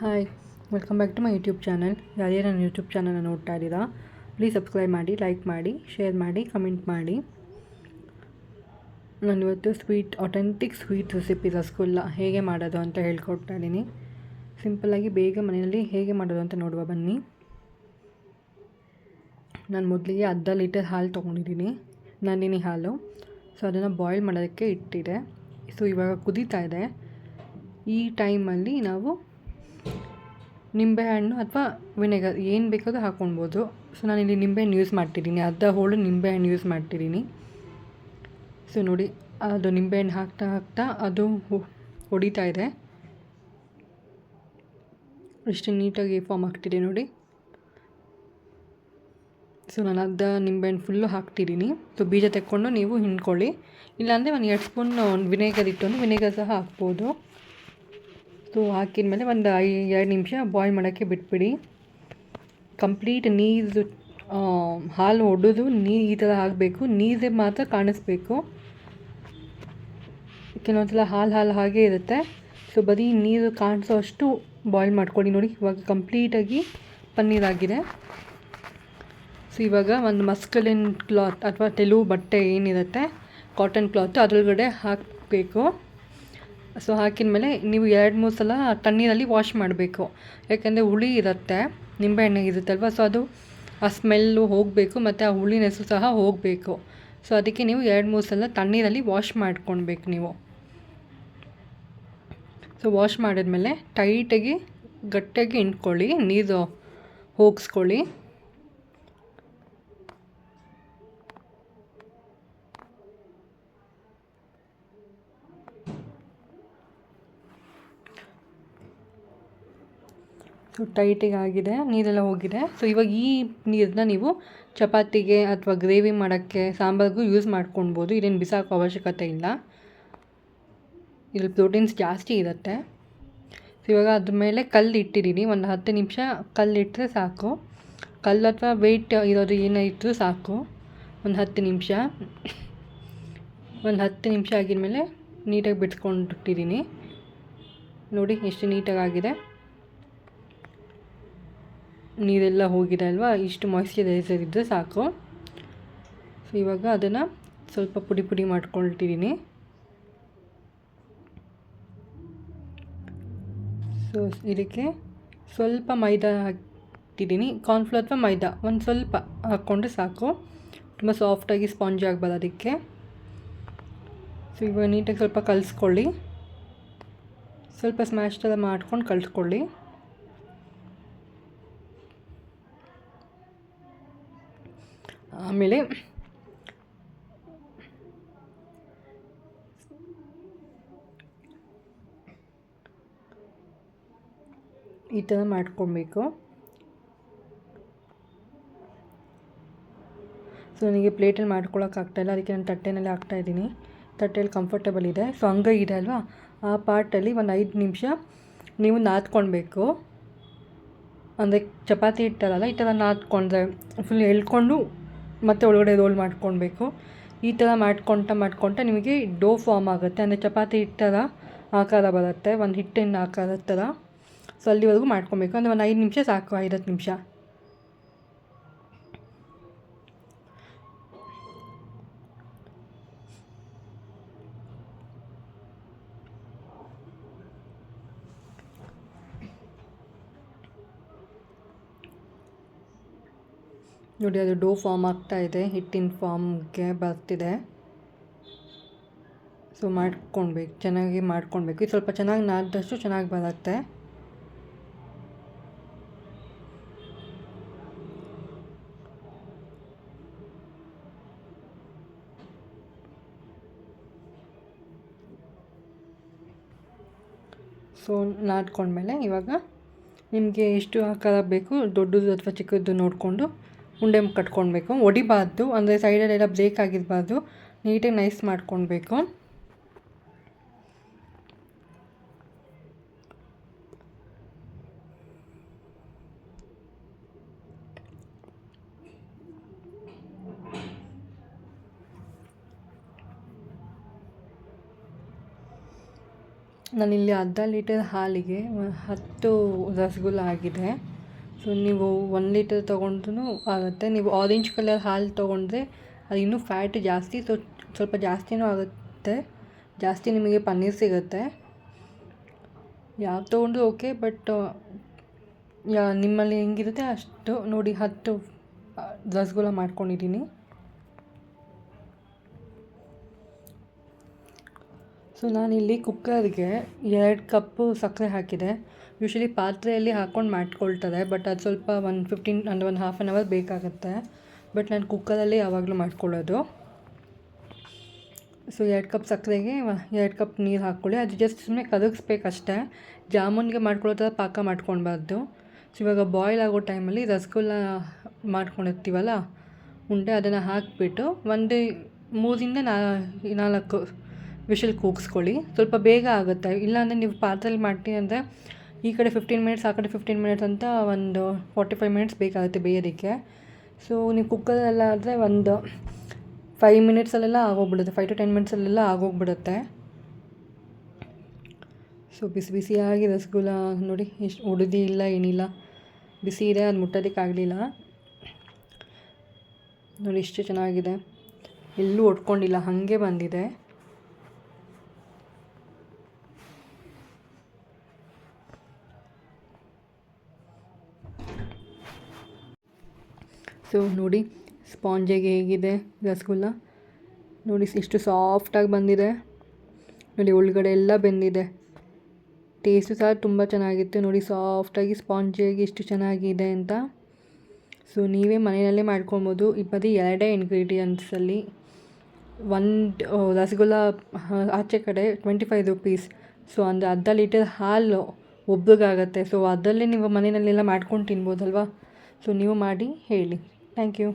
Hi welcome back to my YouTube channel ಯಾರೇ ನನ್ನ YouTube ಚಾನಲ್ನ ನೋಡ್ತಾ ಇದ್ದೀರಾ ಪ್ಲೀಸ್ ಸಬ್ಸ್ಕ್ರೈಬ್ ಮಾಡಿ ಲೈಕ್ ಮಾಡಿ ಶೇರ್ ಮಾಡಿ ಕಮೆಂಟ್ ಮಾಡಿ. ನಾನು ಇವತ್ತು sweet authentic sweet recipe rasgulla ಹೇಗೆ ಮಾಡೋದು ಅಂತ ಹೇಳ್ಕೊಡ್ತಾ ಇದ್ದೀನಿ. ಸಿಂಪಲ್ಲಾಗಿ ಬೇಗ ಮನೆಯಲ್ಲಿ ಹೇಗೆ ಮಾಡೋದು ಅಂತ ನೋಡುವ, ಬನ್ನಿ. ನಾನು ಮೊದಲಿಗೆ ಅರ್ಧ ಲೀಟರ್ ಹಾಲು ತೊಗೊಂಡಿದ್ದೀನಿ ನಂದಿನಿ ಹಾಲು. ಸೊ ಅದನ್ನು ಬಾಯ್ಲ್ ಮಾಡೋದಕ್ಕೆ ಇಟ್ಟಿದೆ. ಸೊ ಇವಾಗ ಕುದೀತಾ ಇದೆ. ಈ ಟೈಮಲ್ಲಿ ನಾವು ನಿಂಬೆಹಣ್ಣು ಅಥವಾ ವಿನೆಗರ್ ಏನು ಬೇಕಾದರೂ ಹಾಕ್ಕೊಳ್ಬೋದು ಸೊ ಇಲ್ಲಿ ನಿಂಬೆಹಣ್ಣು ಯೂಸ್ ಮಾಡ್ತಿದ್ದೀನಿ. ಅರ್ಧ ಹೋಳು ನಿಂಬೆಹಣ್ಣು ಯೂಸ್ ಮಾಡ್ತಿದ್ದೀನಿ. ಸೊ ನೋಡಿ, ಅದು ನಿಂಬೆಹಣ್ಣು ಹಾಕ್ತಾ ಹಾಕ್ತಾ ಅದು ಹೊಡಿತಾ ಇದೆ. ಇಷ್ಟು ನೀಟಾಗಿ ಫಾರ್ಮ್ ಆಗ್ತಿದೆ ನೋಡಿ. ಸೊ ನಾನು ಅರ್ಧ ನಿಂಬೆಹಣ್ಣು ಫುಲ್ಲು ಹಾಕ್ತಿದ್ದೀನಿ. ಸೊ ಬೀಜ ತೆಕ್ಕೊಂಡು ನೀವು ಹಿಂಡ್ಕೊಳ್ಳಿ. ಇಲ್ಲಾಂದರೆ ಒಂದು ಎರಡು ಸ್ಪೂನ್, ವಿನೆಗರ್ ಇಟ್ಟು ವಿನೆಗರ್ ಸಹ ಹಾಕ್ಬೋದು. ಸೊ ಹಾಕಿದ್ಮೇಲೆ ಒಂದು ಐ, ಎರಡು ನಿಮಿಷ ಬಾಯ್ಲ್ ಮಾಡೋಕ್ಕೆ ಬಿಟ್ಬಿಡಿ. ಕಂಪ್ಲೀಟ್ ನೀರು ಹಾಲು ಒಡೆದು ನೀರು ಈ ಥರ ಆಗಬೇಕು ನೀರು ಮಾತ್ರ ಕಾಣಿಸ್ಬೇಕು. ಕೆಲವೊಂದ್ಸಲ ಹಾಲು ಹಾಲು ಹಾಗೆ ಇರುತ್ತೆ. ಸೊ ಬರೀ ನೀರು ಕಾಣಿಸೋ ಅಷ್ಟು ಬಾಯ್ಲ್ ಮಾಡ್ಕೊಳ್ಳಿ ನೋಡಿ. ಇವಾಗ ಕಂಪ್ಲೀಟಾಗಿ ಪನ್ನೀರಾಗಿದೆ ಸೊ ಇವಾಗ ಒಂದು ಮಸ್ಕಲಿನ್ ಕ್ಲಾತ್ ಅಥವಾ ತೆಲುಗು ಬಟ್ಟೆ ಏನಿರುತ್ತೆ ಕಾಟನ್ ಕ್ಲಾತ್ ಅದರೊಳಗಡೆ ಹಾಕಬೇಕು. ಸೊ ಹಾಕಿದ್ಮೇಲೆ ನೀವು ಎರಡು, ಮೂರು ಸಲ ತಣ್ಣೀರಲ್ಲಿ ವಾಶ್ ಮಾಡಬೇಕು. ಯಾಕೆಂದರೆ ಹುಳಿ ಇರುತ್ತೆ, ನಿಂಬೆಹಣ್ಣೆ ಇರುತ್ತಲ್ವ? ಸೊ ಅದು ಆ ಸ್ಮೆಲ್ಲು ಹೋಗಬೇಕು ಮತ್ತು ಆ ಹುಳಿನೆಸು ಸಹ ಹೋಗಬೇಕು. ಸೊ ಅದಕ್ಕೆ ನೀವು ಎರಡು, ಮೂರು ಸಲ ತಣ್ಣೀರಲ್ಲಿ ವಾಶ್ ಮಾಡ್ಕೊಳ್ಬೇಕು ನೀವು. ಸೊ ವಾಶ್ ಮಾಡಿದ್ಮೇಲೆ ಟೈಟಾಗಿ ಗಟ್ಟಿಯಾಗಿ ಇಂಟ್ಕೊಳ್ಳಿ ನೀರು ಹೋಗಿಸ್ಕೊಳ್ಳಿ. ಟೈಟಿಗೆ ಆಗಿದೆ ನೀರೆಲ್ಲ ಹೋಗಿದೆ. ಸೊ ಇವಾಗ ಈ ನೀರನ್ನ ನೀವು ಚಪಾತಿಗೆ ಅಥವಾ ಗ್ರೇವಿ ಮಾಡೋಕ್ಕೆ ಸಾಂಬಾರಿಗೂ ಯೂಸ್ ಮಾಡ್ಕೊಳ್ಬೋದು ಇದೇನು ಬಿಸಾಕೋ ಅವಶ್ಯಕತೆ ಇಲ್ಲ. ಇದ್ರಲ್ಲಿ ಪ್ರೋಟೀನ್ಸ್ ಜಾಸ್ತಿ ಇರುತ್ತೆ. ಸೊ ಇವಾಗ ಅದ್ರ ಮೇಲೆ ಕಲ್ಲು ಇಟ್ಟಿದ್ದೀನಿ ಒಂದು ಹತ್ತು ನಿಮಿಷ ಕಲ್ಲು ಇಟ್ಟರೆ ಸಾಕು. ಕಲ್ಲು ಅಥವಾ ವೆಯ್ಟ್ ಇರೋದು ಏನೇ ಇಟ್ಟರೂ ಸಾಕು. ಒಂದು ಹತ್ತು ನಿಮಿಷ. ಒಂದು ಹತ್ತು ನಿಮಿಷ ಆಗಿದ್ಮೇಲೆ ನೀಟಾಗಿ ಬಿಡ್ಸ್ಕೊಂಡಿಟ್ಟಿದ್ದೀನಿ ನೋಡಿ, ಎಷ್ಟು ನೀಟಾಗಿ ಆಗಿದೆ ನೀರೆಲ್ಲ ಹೋಗಿದೆ ಅಲ್ವಾ ಇಷ್ಟು ಮಾಯ್ಶ್ಚರೈಸರ್ ಇದ್ದರೆ ಸಾಕು. ಸೊ ಇವಾಗ ಅದನ್ನು ಸ್ವಲ್ಪ ಪುಡಿ ಪುಡಿ ಮಾಡ್ಕೊಳ್ತಿದ್ದೀನಿ ಸೊ ಇದಕ್ಕೆ ಸ್ವಲ್ಪ ಮೈದಾ ಹಾಕ್ತಿದ್ದೀನಿ ಕಾರ್ನ್ಫ್ಲೋರ್ ಅಥವಾ ಮೈದಾ? ಒಂದು ಸ್ವಲ್ಪ ಹಾಕ್ಕೊಂಡ್ರೆ ಸಾಕು. ತುಂಬ ಸಾಫ್ಟಾಗಿ ಸ್ಪಾಂಜ್ ಆಗ್ಬಾರ್ದು ಅದಕ್ಕೆ. ಸೊ ಇವಾಗ ನೀಟಾಗಿ ಸ್ವಲ್ಪ ಕಲಿಸ್ಕೊಳ್ಳಿ. ಸ್ವಲ್ಪ ಸ್ಮ್ಯಾಶ್ ಥರ ಮಾಡ್ಕೊಂಡು ಕಲಿಸ್ಕೊಳ್ಳಿ. ಆಮೇಲೆ ಈ ಥರ ಮಾಡ್ಕೊಬೇಕು. ಸೊ ನನಗೆ ಪ್ಲೇಟಲ್ಲಿ ಮಾಡ್ಕೊಳ್ಳೋಕೆ ಆಗ್ತಾಯಿಲ್ಲ ಅದಕ್ಕೆ ನಾನು ತಟ್ಟೆನಲ್ಲಿ ಹಾಕ್ತಾಯಿದ್ದೀನಿ ತಟ್ಟೆಯಲ್ಲಿ ಕಂಫರ್ಟಬಲ್ ಇದೆ. ಸೊ ಹಂಗೆ ಇದೆ ಅಲ್ವಾ? ಆ ಪಾರ್ಟಲ್ಲಿ ಒಂದು ಐದು ನಿಮಿಷ ನೀವು ನಾದ್ಕೊಳ್ಬೇಕು. ಅಂದರೆ ಚಪಾತಿ ಇಟ್ಟರಲ್ಲ ಈ ಥರ ನಾದ್ಕೊಂಡ್ರೆ ಫುಲ್ ಎಳ್ಕೊಂಡು ಮತ್ತೆ ಒಳಗಡೆ ರೋಲ್ ಮಾಡ್ಕೊಳ್ಬೇಕು. ಈ ಥರ ಮಾಡ್ಕೊತ ಮಾಡ್ಕೊತ ನಿಮಗೆ ಡೋ ಫಾರ್ಮ್ ಆಗುತ್ತೆ. ಅಂದರೆ ಚಪಾತಿ ಹಿಟ್ಟರ ಆಕಾರ ಬರುತ್ತೆ. ಒಂದು ಹಿಟ್ಟಿನ ಆಕಾರದ ಥರ ಸೊ ಅಲ್ಲಿವರೆಗೂ ಮಾಡ್ಕೊಬೇಕು ಅಂದರೆ ಒಂದು ಐದು ನಿಮಿಷ ಸಾಕು ಐವತ್ತು ನಿಮಿಷ. ನೋಡಿ, ಅದು ಡೋ ಫಾರ್ಮ್ ಆಗ್ತಾ ಇದೆ. ಹಿಟ್ಟಿನ ಫಾರ್ಮ್ಗೆ ಬರ್ತಿದೆ. ಸೊ ಮಾಡ್ಕೊಳ್ಬೇಕು ಚೆನ್ನಾಗಿ ಮಾಡ್ಕೊಳ್ಬೇಕು ಇದು ಸ್ವಲ್ಪ ಚೆನ್ನಾಗಿ ನಾದಷ್ಟು ಚೆನ್ನಾಗಿ ಬರುತ್ತೆ. ಸೊ, ನಾದ್ಕೊಂಡ್ಮೇಲೆ ಇವಾಗ ನಿಮಗೆ ಎಷ್ಟು ಆಕಾರ ಬೇಕು, ದೊಡ್ಡದು ಅಥವಾ ಚಿಕ್ಕದು ನೋಡಿಕೊಂಡು ಉಂಡೆ ಕಟ್ಕೊಳ್ಬೇಕು ಒಡಿಬಾರ್ದು ಅಂದರೆ ಸೈಡಲ್ಲೆಲ್ಲ ಬ್ರೇಕ್ ಆಗಿರಬಾರ್ದು ನೀಟಾಗಿ ನೈಸ್ ಮಾಡ್ಕೊಳ್ಬೇಕು ನಾನಿಲ್ಲಿ ಅರ್ಧ ಲೀಟರ್ ಹಾಲಿಗೆ ಹತ್ತು ರಸಗುಲ್ಲ ಆಗಿದೆ ಸೊ ನೀವು ಒನ್ ಲೀಟರ್ ತೊಗೊಂಡ್ರೂ ಆಗುತ್ತೆ. ನೀವು ಆರೆಂಜ್ ಕಲರ್ ಹಾಲು ತೊಗೊಂಡ್ರೆ ಅದು ಇನ್ನೂ ಫ್ಯಾಟ್ ಜಾಸ್ತಿ, ಸೊ ಸ್ವಲ್ಪ ಜಾಸ್ತಿನೂ ಆಗುತ್ತೆ. ಜಾಸ್ತಿ ನಿಮಗೆ ಪನ್ನೀರ್ ಸಿಗುತ್ತೆ. ಯಾವ್ದು ತೊಗೊಂಡ್ರು ಓಕೆ ಬಟ್ ಯಾ, ನಿಮ್ಮಲ್ಲಿ ಹೆಂಗಿರುತ್ತೆ ಅಷ್ಟು ನೋಡಿ ಹತ್ತು ರಸಗುಲ್ಲ ಮಾಡ್ಕೊಂಡಿದ್ದೀನಿ. ಸೊ ನಾನಿಲ್ಲಿ ಕುಕ್ಕರ್ಗೆ ಎರಡು ಕಪ್ಪು ಸಕ್ಕರೆ ಹಾಕಿದೆ. ಯೂಶ್ವಲಿ ಪಾತ್ರೆಯಲ್ಲಿ ಹಾಕ್ಕೊಂಡು ಮಾಡ್ಕೊಳ್ತಾರೆ ಬಟ್ ಅದು ಸ್ವಲ್ಪ ಒಂದು ಫಿಫ್ಟೀನ್ ಅಂದರೆ ಒಂದು ಹಾಫ್ ಆನ್ ಅವರ್ ಬೇಕಾಗುತ್ತೆ. ಬಟ್ ನಾನು ಕುಕ್ಕರಲ್ಲಿ ಯಾವಾಗಲೂ ಮಾಡ್ಕೊಳ್ಳೋದು. ಸೊ ಎರಡು ಕಪ್ ಸಕ್ಕರೆಗೆ ಎರಡು ಕಪ್ ನೀರು ಹಾಕ್ಕೊಳ್ಳಿ. ಅದು ಜಸ್ಟ್ ಸುಮ್ಮನೆ ಕರಗಿಸ್ಬೇಕಷ್ಟೇ ಜಾಮೂನ್ಗೆ ಮಾಡ್ಕೊಳ್ಳೋ ಥರ ಪಾಕ ಮಾಡ್ಕೊಳ್ಬಾರ್ದು. ಸೊ ಇವಾಗ ಬಾಯ್ಲ್ ಆಗೋ ಟೈಮಲ್ಲಿ ರಸಗುಲ್ಲ ಮಾಡ್ಕೊಂಡಿರ್ತೀವಲ್ಲ, ಉಂಡೆ ಅದನ್ನು ಹಾಕಿಬಿಟ್ಟು ಒಂದು ಮೂರಿಂದ ನಾ, ನಾಲ್ಕು ವಿಷಲ್ ಕೂಗಿಸ್ಕೊಳ್ಳಿ. ಸ್ವಲ್ಪ ಬೇಗ ಆಗುತ್ತೆ. ಇಲ್ಲಾಂದರೆ ನೀವು ಪಾತ್ರೆಯಲ್ಲಿ ಮಾಡ್ತೀನಿ ಅಂದರೆ ಈ ಕಡೆ ಫಿಫ್ಟೀನ್ ಮಿನಿಟ್ಸ್ ಆ ಕಡೆ ಫಿಫ್ಟೀನ್ ಮಿನಿಟ್ಸ್ ಅಂತ ಒಂದು ಫಾರ್ಟಿ ಫೈವ್ ಮಿನಿಟ್ಸ್ ಬೇಕಾಗುತ್ತೆ ಬೇಯೋದಕ್ಕೆ. ಸೊ ನೀವು ಕುಕ್ಕರಲ್ಲೆಲ್ಲ ಆದರೆ ಒಂದು ಫೈವ್ ಮಿನಿಟ್ಸಲ್ಲೆಲ್ಲ ಆಗೋಗ್ಬಿಡುತ್ತೆ. ಫೈವ್ ಟು ಟೆನ್ ಮಿನಿಟ್ಸಲ್ಲೆಲ್ಲ ಆಗೋಗ್ಬಿಡುತ್ತೆ. ಸೊ ಬಿಸಿ ಬಿಸಿಯಾಗಿ ರಸಗುಲ್ಲ ನೋಡಿ, ಎಷ್ಟು ಉಳಿದಿ ಇಲ್ಲ, ಏನಿಲ್ಲ. ಬಿಸಿ ಇದೆ, ಅದು ಮುಟ್ಟೋದಕ್ಕಾಗಲಿಲ್ಲ ನೋಡಿ ಎಷ್ಟು ಚೆನ್ನಾಗಿದೆ. ಎಲ್ಲೂ ಒಟ್ಕೊಂಡಿಲ್ಲ ಹಾಗೆ ಬಂದಿದೆ. ಸೊ ನೋಡಿ, ಸ್ಪಾಂಜಿಗೆ ಹೇಗಿದೆ ರಸಗುಲ್ಲ. ನೋಡಿ ಇಷ್ಟು ಸಾಫ್ಟಾಗಿ ಬಂದಿದೆ. ನೋಡಿ, ಒಳಗಡೆ ಎಲ್ಲ ಬೆಂದಿದೆ. ಟೇಸ್ಟು ಸಹ ತುಂಬ ಚೆನ್ನಾಗಿತ್ತು. ನೋಡಿ ಸಾಫ್ಟಾಗಿ ಸ್ಪಾಂಜಿಯಾಗಿ ಇಷ್ಟು ಚೆನ್ನಾಗಿದೆ ಅಂತ. ಸೊ, ನೀವೇ ಮನೆಯಲ್ಲೇ ಮಾಡ್ಕೊಬೋದು ಇಪ್ಪತ್ತು ಎರಡೇ ಇಂಗ್ರೀಡಿಯೆಂಟ್ಸಲ್ಲಿ ಒಂದು ರಸಗುಲ್ಲ ಆಚೆ ಕಡೆ ಟ್ವೆಂಟಿ ಫೈವ್ ರುಪೀಸ್ ಸೊ, ಅಂದರೆ ಅರ್ಧ ಲೀಟರ್ ಹಾಲು ಒಬ್ರಿಗಾಗತ್ತೆ. ಸೊ ಅದರಲ್ಲೇ ನೀವು ಮನೆಯಲ್ಲೆಲ್ಲ ಮಾಡ್ಕೊಂಡು ತಿನ್ಬೋದಲ್ವಾ? ಸೊ, ನೀವು ಮಾಡಿ ಹೇಳಿ. Thank you